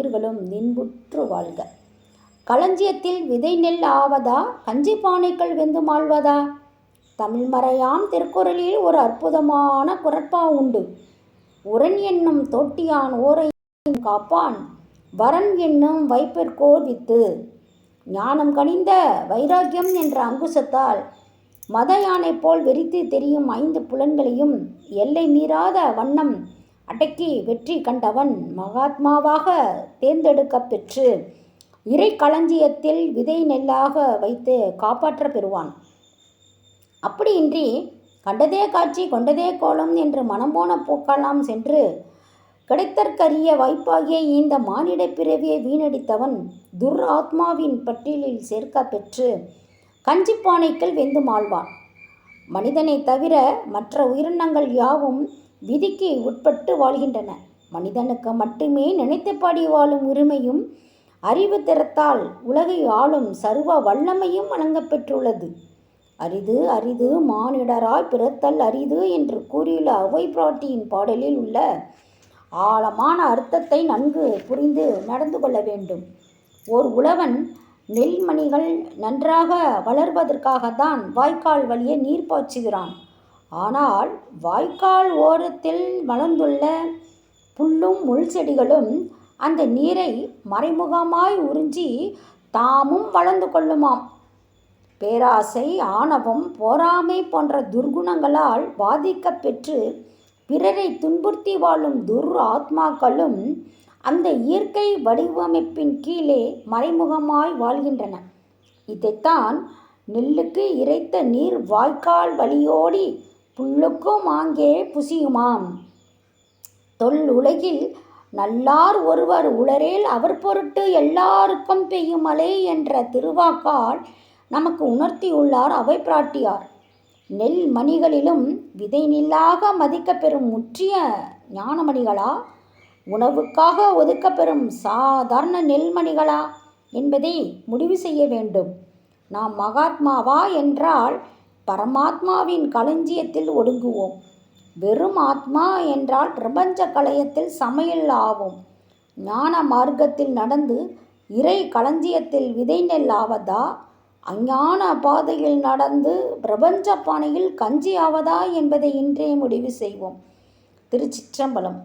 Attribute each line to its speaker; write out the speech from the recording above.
Speaker 1: உயிர்களும் நின்புற்று வாழ்க களஞ்சியத்தில் விதை நெல் ஆவதா கஞ்சி பானைகள் வெந்து மாழ்வதா தமிழ்மறையாம் திருக்குறளில் ஒரு அற்புதமான குரட்பா உண்டு உரன் என்னும் தொட்டியான் ஓரையும் காப்பான் வரன் என்னும் வைப்பிற்கோர் வித்து ஞானம் கனிந்த வைராக்கியம் என்ற அங்குசத்தால் மத யானை போல் வெறித்து தெரியும் ஐந்து புலன்களையும் எல்லை மீறாத வண்ணம் அடக்கி வெற்றி கண்டவன் மகாத்மாவாக தேர்ந்தெடுக்க பெற்று இறை களஞ்சியத்தில் விதை நெல்லாக வைத்து காப்பாற்ற பெறுவான் அப்படியின்றி கண்டதே காட்சி கொண்டதே கோலம் என்று மனம் போன போக்கெல்லாம் சென்று கிடைத்தற்கரிய வாய்ப்பாகிய இந்த மானிட பிறவியை வீணடித்தவன் துர் ஆத்மாவின் பட்டியலில் சேர்க்க பெற்று கஞ்சிப்பானைக்கள் வெந்து மாழ்வான் மனிதனை தவிர மற்ற உயிரினங்கள் யாவும் விதிக்கு உட்பட்டு வாழ்கின்றன மனிதனுக்கு மட்டுமே நினைத்தபடி வாழும் உரிமையும் அறிவு திறத்தால் உலகை ஆளும் சர்வ வல்லமையும் வழங்கப்பெற்றுள்ளது அரிது அரிது மானிடராய் பிறத்தல் அரிது என்று கூறியுள்ள அவை பிராட்டியின் பாடலில் உள்ள ஆழமான அர்த்தத்தை நன்கு புரிந்து நடந்து கொள்ள வேண்டும் ஓர் உழவன் நெல்மணிகள் நன்றாக வளர்வதற்காகத்தான் வாய்க்கால் வழியே நீர் பாய்ச்சுகிறான் ஆனால் வாய்க்கால் ஓரத்தில் மலர்ந்துள்ள புல்லும் முள் செடிகளும் அந்த நீரை மறைமுகமாய் உறிஞ்சி தாமும் வளர்ந்து கொள்ளுமாம் பேராசை ஆணவம் போராமை போன்ற துர்குணங்களால் பாதிக்கப்பெற்று பிறரை துன்புறுத்தி வாழும் துர் ஆத்மாக்களும் அந்த இயற்கை வடிவமைப்பின் கீழே மறைமுகமாய் வாழ்கின்றன இதைத்தான் நெல்லுக்கு இறைத்த நீர் வாய்க்கால் வழியோடி புல்லுக்கும் ஆங்கே புசியுமாம் தொல் உலகில் நல்லார் ஒருவர் உளரேல் அவர் பொருட்டு எல்லாருக்கும் பெய்யும் மலை என்ற திருவாக்கால் நமக்கு உணர்த்தியுள்ளார் அவை பிராட்டியார் நெல் மணிகளிலும் விதை நில்லாக மதிக்க பெறும் முற்றிய ஞானமணிகளா உணவுக்காக ஒதுக்க பெறும் சாதாரண நெல்மணிகளா என்பதை முடிவு செய்ய வேண்டும் நாம் மகாத்மாவா என்றால் பரமாத்மாவின் களஞ்சியத்தில் ஒடுங்குவோம் வெறும் ஆத்மா என்றால் பிரபஞ்ச களையத்தில் சமையல் ஆவோம் ஞான மார்க்கத்தில் நடந்து இறை களஞ்சியத்தில் விதை நெல் ஆவதா அஞ்ஞான பாதையில் நடந்து பிரபஞ்ச பாணியில் கஞ்சி ஆவதா என்பதை இன்றே முடிவு செய்வோம் திருச்சிற்றம்பலம்